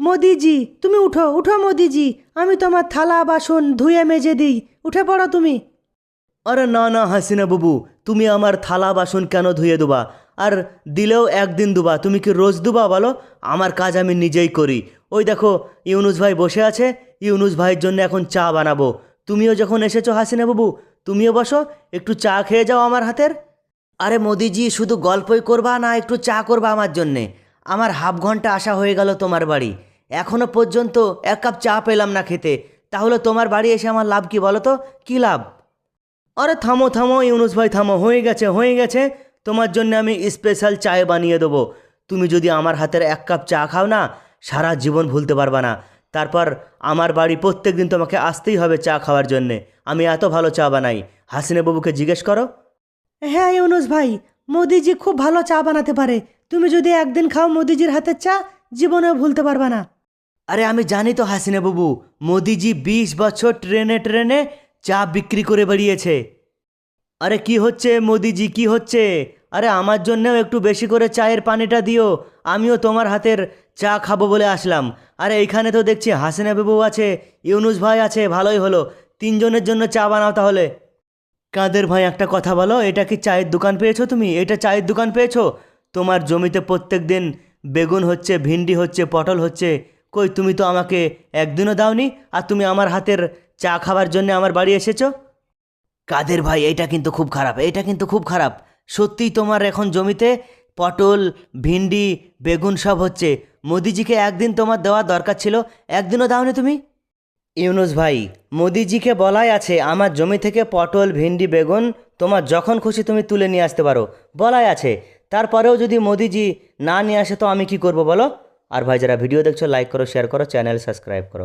মোদিজি, তুমি উঠো উঠো মোদিজি, আমি তোমার থালা, বাসন ধুয়ে মেজে দিই। উঠে পড়ো তুমি। আরে না না, হাসিনা বাবু, তুমি আমার থালা, বাসন কেন ধুয়ে দেবা? আর দিলেও একদিন দুবা, তুমি কি রোজ দুবা বলো? আমার কাজ আমি নিজেই করি। ওই দেখো, ইউনুস ভাই বসে আছে, ইউনুস ভাইয়ের জন্য এখন চা বানাবো। তুমিও যখন এসেছ, হাসিনা বাবু, তুমিও বসো, একটু চা খেয়ে যাও আমার হাতের। আরে মোদিজি, শুধু গল্পই করবা না, একটু চা করবা আমার জন্যে। আমার হাফ ঘণ্টা আসা হয়ে গেল তোমার বাড়ি। এখনও পর্যন্ত এক কাপ চা পেলাম না খেতে। তাহলে তোমার বাড়ি এসে আমার লাভ কি বলো তো? কী লাভ? আরে থামো থামো, ইউনুস ভাই, থামো। হয়ে গেছে হয়ে গেছে। তোমার জন্য আমি স্পেশাল চায় বানিয়ে দেবো। তুমি যদি আমার হাতের এক কাপ চা খাও না, সারা জীবন ভুলতে পারবা না। তারপর আমার বাড়ি প্রত্যেক দিন তোমাকে আসতেই হবে চা খাওয়ার জন্যে। আমি এত ভালো চা বানাই। হাসিনে বাবুকে জিজ্ঞেস করো। হ্যাঁ ইউনুস ভাই, মোদিজি খুব ভালো চা বানাতে পারে। তুমি যদি একদিন খাও মোদিজির হাতের চা, জীবনেও ভুলতে পারবে না। আরে আমি জানি তো হাসিনে বাবু, মোদিজি বিশ বছর ট্রেনে ট্রেনে চা বিক্রি করে বেরিয়েছে আরে কি হচ্ছে মোদিজি, কি হচ্ছে? আরে আমার জন্যেও একটু বেশি করে চায়ের পানিটা দিও, আমিও তোমার হাতের চা খাব বলে আসলাম। আরে এইখানে তো দেখছি হাসিনা বাবু আছে, ইউনুস ভাই আছে, ভালোই হলো। তিনজনের জন্য চা বানাও তাহলে। কাদের ভাই, একটা কথা বলো, এটা কি চায়ের দোকান পেয়েছ তুমি? এটা চায়ের দোকান পেয়েছ? তোমার জমিতে প্রত্যেক দিন বেগুন হচ্ছে, ভিন্ডি হচ্ছে, পটল হচ্ছে কই, তুমি তো আমাকে একদিনও দাওনি, আর তুমি আমার হাতের চা খাবার জন্য আমার বাড়ি এসেছ? কাদের ভাই এটা কিন্তু খুব খারাপ এটা কিন্তু খুব খারাপ। সত্যিই তোমার এখন জমিতে পটল, ভিন্ডি, বেগুন সব হচ্ছে। মোদিজিকে একদিন তোমার দেওয়া দরকার ছিল, একদিনও দাওনি তুমি? ইউনুস ভাই, মোদিজিকে বলাই আছে, আমার জমি থেকে পটল, ভিন্ডি, বেগুন তোমার যখন খুশি তুমি তুলে নিয়ে আসতে পারো, বলাই আছে। তারপরেও যদি মোদিজি না নিয়ে আসে তো আমি কি করব বলো? আর ভাই যারা ভিডিও দেখছ লাইক করো শেয়ার করো চ্যানেল সাবস্ক্রাইব করো